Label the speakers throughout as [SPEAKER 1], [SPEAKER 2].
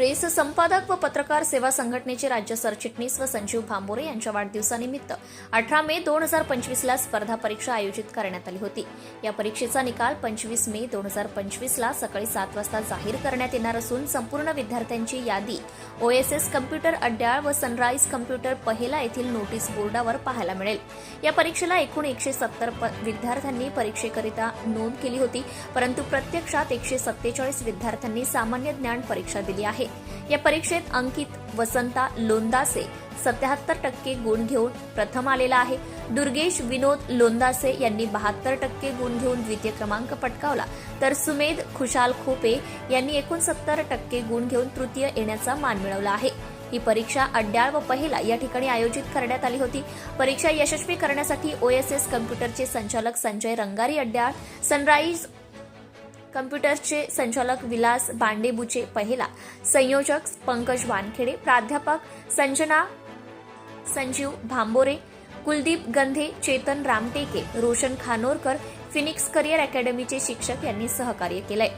[SPEAKER 1] Press संपादक व पत्रकार सेवा संघटनेचे राज्य सरचिटणीस व संजीव भांबोरे यांच्या वाढदिवसानिमित्त अठरा मे दोन हजार पंचवीसला स्पर्धा परीक्षा आयोजित करण्यात आली होती. या परीक्षेचा निकाल पंचवीस मे दोन हजार पंचवीसला सकाळी सात वाजता जाहीर करण्यात येणार असून संपूर्ण विद्यार्थ्यांची यादी ओएसएस कम्प्युटर अड्ड्याळ व सनराईज कम्प्युटर पहिला येथील नोटीस बोर्डावर पाहायला मिळेल. या परीक्षेला एकूण एकशे सत्तर विद्यार्थ्यांनी परीक्षेकरिता नोंद केली होती परंतु प्रत्यक्षात एकशे सत्तेचाळीस विद्यार्थ्यांनी सामान्य ज्ञान परीक्षा दिली आहे. या परीक्षेत अंकित वसंता लोंदासे सत्याहत्तर टक्के गुण घेऊन प्रथम आलेला आहे. दुर्गेश विनोद लोंदासे यांनी बहात्तर टक्के गुण घेऊन द्वितीय क्रमांक पटकावला. तर सुमेध खुशाल खोपे यांनी एकोणसत्तर टक्के गुण घेऊन तृतीय येण्याचा मान मिळवला आहे. ही परीक्षा अड्ड्याळ व पहिला या ठिकाणी आयोजित करण्यात आली होती. परीक्षा यशस्वी करण्यासाठी ओएसएस कम्प्युटरचे संचालक संजय रंगारी अड्ड्याळ सनराईज कम्प्युटर्सचे संचालक विलास बांडेबुचे पहिला संयोजक पंकज वानखेडे प्राध्यापक संजना संजीव भांबोरे कुलदीप गंधे चेतन रामटेके रोशन खानोरकर फिनिक्स करिअर अकॅडमीचे शिक्षक यांनी सहकार्य केलंय.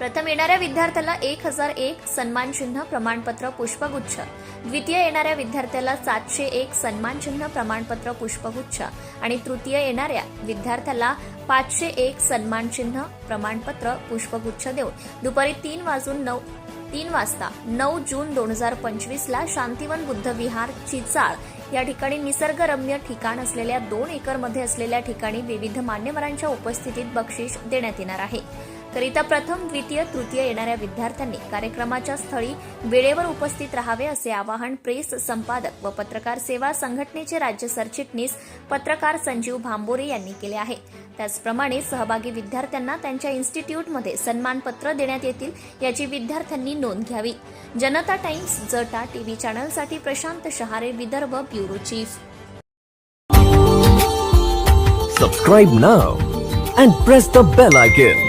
[SPEAKER 1] प्रथम येणाऱ्या विद्यार्थ्याला एक हजार एक सन्मानचिन्ह प्रमाणपत्र पुष्पगुच्छ. द्वितीय येणाऱ्या विद्यार्थ्याला सातशे एक सन्मानचिन्ह प्रमाणपत्र पुष्पगुच्छ. आणि तृतीय येणाऱ्या विद्यार्थ्याला पाचशे एक सन्मानचिन्ह प्रमाणपत्र पुष्पगुच्छ देऊन दुपारी तीन वाजून नऊ तीन वाजता नऊ जून दोन हजार पंचवीसला शांतिवन बुद्ध विहार चिचाळ या ठिकाणी निसर्गरम्य ठिकाण असलेल्या दोन एकरमध्ये असलेल्या ठिकाणी विविध मान्यवरांच्या उपस्थितीत बक्षीस देण्यात येणार आहे. करिता प्रथम द्वितीय तृतीय येणाऱ्या विद्यार्थ्यांनी कार्यक्रमाच्या स्थळी वेळेवर उपस्थित राहावे असे आवाहन प्रेस संपादक व पत्रकार सेवा संघटनेचे राज्य सरचिटणीस पत्रकार संजीव भांबोरे यांनी केले आहे. त्याचप्रमाणे सहभागी विद्यार्थ्यांना त्यांच्या इन्स्टिट्यूटमध्ये सन्मानपत्र देण्यात येतील याची विद्यार्थ्यांनी नोंद घ्यावी. जनता टाइम्स जटा TV चॅनलसाठी Prashant Shahare Vidarbha bureau chief.
[SPEAKER 2] Subscribe now and press the bell icon